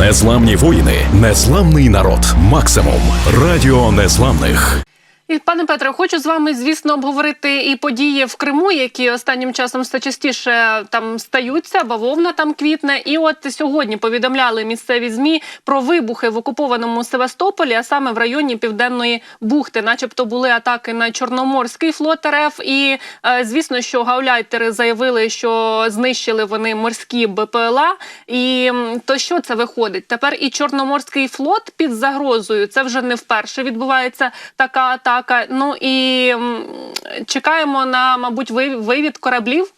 Незламні воїни, незламний народ. Максимум. Радіо незламних. І пане Петре, хочу з вами, звісно, обговорити і події в Криму, які останнім часом все частіше там стаються, бавовна там квітне. І от сьогодні повідомляли місцеві змі про вибухи в окупованому Севастополі, а саме в районі Південної бухти, начебто були атаки на Чорноморський флот РФ. І е, звісно, що гауляйтери заявили, що знищили вони морські БПЛА. І то що це виходить? Тепер і Чорноморський флот під загрозою. Це вже не вперше відбувається така атака. Ну і чекаємо на, мабуть, вивід кораблів.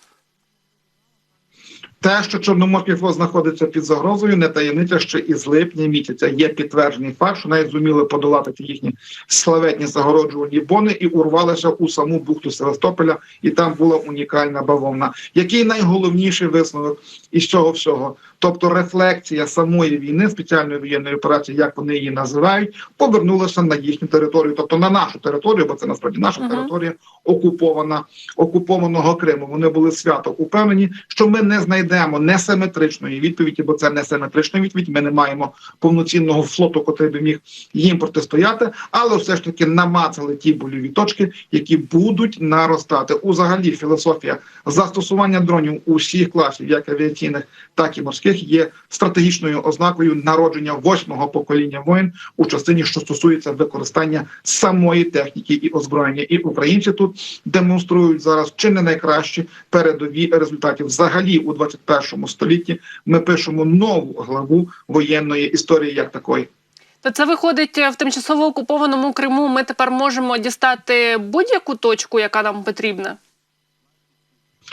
Те, що Чорноморський флот знаходиться під загрозою, не таємниця, що із липня місяця є підтверджений факт, що навіть зуміли подолати ті їхні славетні загороджувальні бони і урвалися у саму бухту Севастополя, і там була унікальна бавовна. Який найголовніший висновок із цього всього? Тобто рефлексія самої війни, спеціальної воєнної операції, як вони її називають, повернулася на їхню територію, тобто на нашу територію, бо це насправді наша Мгм. територія окупована окупованого Криму. Вони були свято упевнені, що ми не знайдемо несиметричної відповіді, бо це несиметрична відповідь. Ми не маємо повноцінного флоту, котрий би міг їм протистояти, але все ж таки намацали ті больові точки, які будуть наростати. Узагалі філософія застосування дронів усіх класів, як авіаційних, так і морських, є стратегічною ознакою народження восьмого покоління воїн у частині, що стосується використання самої техніки і озброєння. І українці тут демонструють зараз чи не найкращі передові результати. Взагалі у 21 столітті ми пишемо нову главу воєнної історії як такої. То це виходить в тимчасово окупованому Криму. Ми тепер можемо дістати будь-яку точку, яка нам потрібна.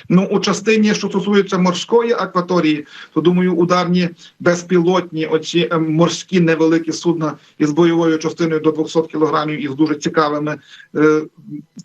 Ну, у частині, що стосується морської акваторії, то думаю, ударні безпілотні оці е, морські невеликі судна із бойовою частиною до 200 кілограмів і з дуже цікавими е,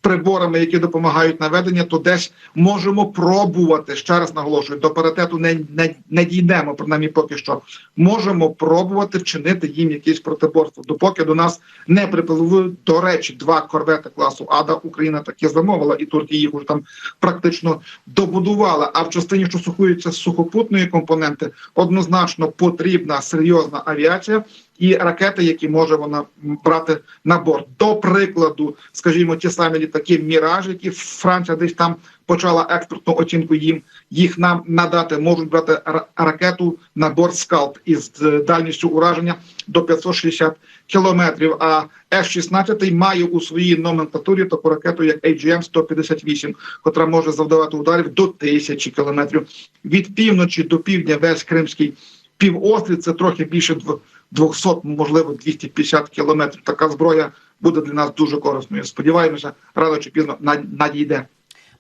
приборами, які допомагають наведення, то десь можемо пробувати ще раз наголошую, до паритету не, не, не дійдемо, принаймні поки що. Можемо пробувати вчинити їм якесь протиборство, допоки до нас не припливли, до речі, два корвети класу Ада. Україна таке замовила, і турки їх уже там практично добудувала. А в частині, що стосується сухопутної компоненти, однозначно потрібна серйозна авіація і ракети, які може вона брати на борт. До прикладу, скажімо, ті самі літаки Міраж, які Франція десь там почала експертну оцінку їм їх нам надати, можуть брати ракету на борт скалп із е, дальністю ураження до 560 кілометрів. А F-16 має у своїй номенклатурі таку ракету, як AGM-158, котра може завдавати ударів до тисячі кілометрів. Від півночі до півдня весь Кримський півострів це трохи більше дв- 200, можливо, 250 кілометрів. Така зброя буде для нас дуже корисною. Сподіваємося, рано чи пізно над- надійде.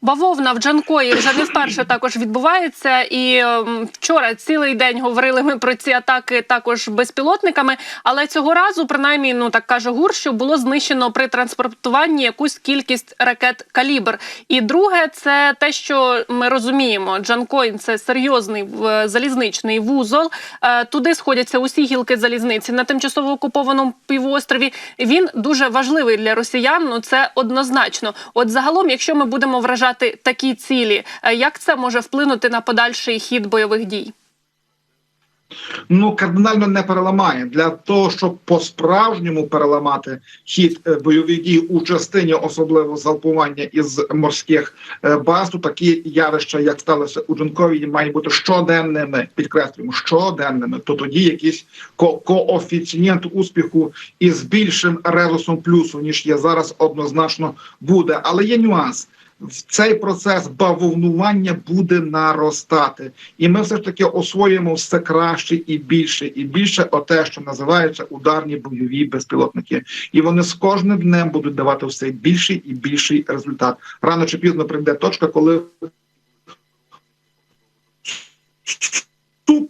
Бавовна в Джанкої вже не вперше також відбувається. І ем, вчора цілий день говорили ми про ці атаки також безпілотниками. Але цього разу, принаймні, ну так каже ГУР, що було знищено при транспортуванні якусь кількість ракет калібр. І друге, це те, що ми розуміємо, Джанкойн це серйозний залізничний вузол. Е, Туди сходяться усі гілки залізниці на тимчасово окупованому півострові. Він дуже важливий для росіян. Ну це однозначно. От загалом, якщо ми будемо вражати такі цілі, е, як це може вплинути на подальший хід бойових дій? ну кардинально не переламає для того, щоб по-справжньому переламати хід е, бойових дій у частині, особливо залпування із морських е, баз, то такі явища, як сталося у Джункові, мають бути щоденними. Підкреслюємо, щоденними. То тоді якийсь ко- коефіцієнт успіху із більшим резусом плюсу ніж є зараз, однозначно буде. Але є нюанс. Цей процес бавовнування буде наростати, і ми все ж таки освоїмо все краще і більше, і більше оте, що називається ударні бойові безпілотники, і вони з кожним днем будуть давати все більший і більший результат. Рано чи пізно прийде точка, коли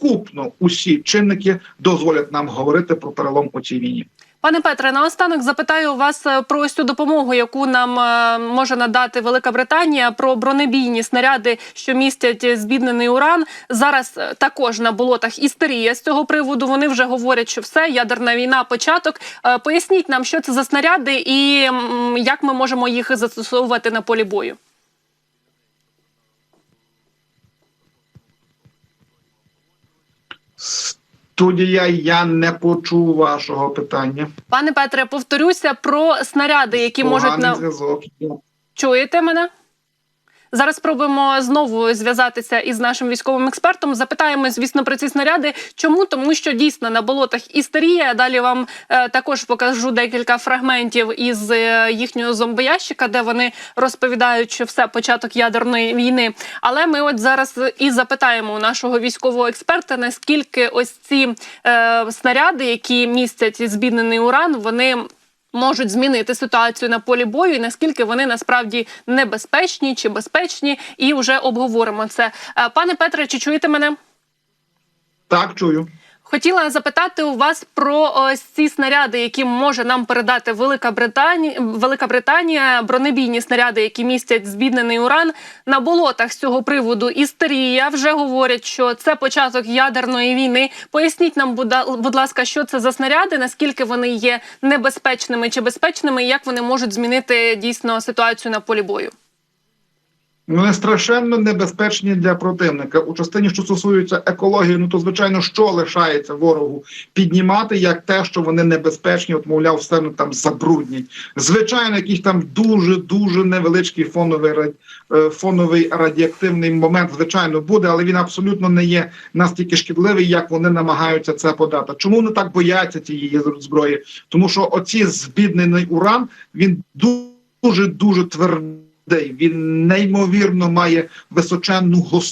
сукупно усі чинники дозволять нам говорити про перелом у цій війні. Пане Петре, наостанок запитаю вас е, про ось цю допомогу, яку нам е, може надати Велика Британія, про бронебійні снаряди, що містять збіднений уран. Зараз е, також на болотах істерія з цього приводу. Вони вже говорять, що все ядерна війна, початок. Поясніть нам, що це за снаряди і як ми можемо їх застосовувати на полі бою. Студія, я не почув вашого питання. Пане Петре, повторюся про снаряди, які можуть на зв'язок. чуєте мене? Зараз спробуємо знову зв'язатися із нашим військовим експертом. Запитаємо, звісно, про ці снаряди. Чому? Тому що дійсно на болотах істерія. Далі вам е, також покажу декілька фрагментів із е, їхнього зомбоящика, де вони розповідають, що все початок ядерної війни. Але ми от зараз і запитаємо у нашого військового експерта, наскільки ось ці е, снаряди, які містять збіднений уран, вони можуть змінити ситуацію на полі бою, і наскільки вони насправді небезпечні чи безпечні, і вже обговоримо це. Е, Пане Петре, чи чуєте мене? Так, чую. Хотіла запитати у вас про ось ці снаряди, які може нам передати Велика Британія, Велика Британія, бронебійні снаряди, які містять збіднений уран на болотах з цього приводу. Істерія вже говорять, що це початок ядерної війни. Поясніть нам, будь ласка, що це за снаряди, наскільки вони є небезпечними чи безпечними, і як вони можуть змінити дійсно ситуацію на полі бою. Вони страшенно небезпечні для противника. У частині, що стосується екології, ну то звичайно, що лишається ворогу піднімати, як те, що вони небезпечні, от мовляв, все ну, там забруднять. Звичайно, якийсь там дуже дуже невеличкий фоновий е, фоновий радіоактивний момент, звичайно, буде, але він абсолютно не є настільки шкідливий, як вони намагаються це подати. Чому вони так бояться цієї зброї? Тому що оці збіднений уран він дуже дуже твердий. Він неймовірно має височенну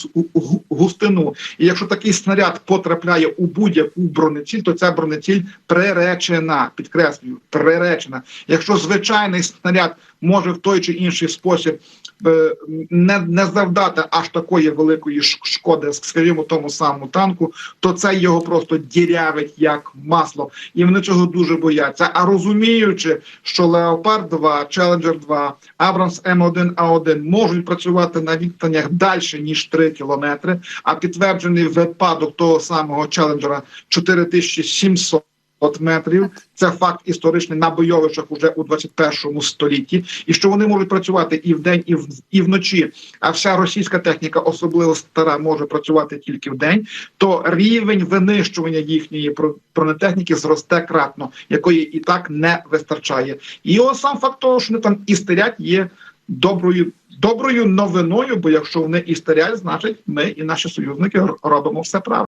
густину. І якщо такий снаряд потрапляє у будь-яку бронеціль, то ця бронеціль приречена. Підкреслюю, приречена. Якщо звичайний снаряд може в той чи інший спосіб е, не, не завдати аж такої великої шкоди, скажімо, тому самому танку, то це його просто дірявить як масло. І вони цього дуже бояться. А розуміючи, що Леопард 2, Челенджер 2, Абрамс М1 А1 можуть працювати на відстанях далі ніж 3 кілометри, а підтверджений випадок того самого Челенджера 4700 метрів. Це факт історичний на бойовищах уже у 21 столітті, і що вони можуть працювати і вдень, і в і вночі. А вся російська техніка, особливо стара, може працювати тільки вдень. То рівень винищування їхньої бро- бронетехніки зросте кратно, якої і так не вистачає. І ось сам факт того, що вони там істерять, є доброю. Доброю новиною, бо якщо вони істерять, значить ми і наші союзники робимо все правильно.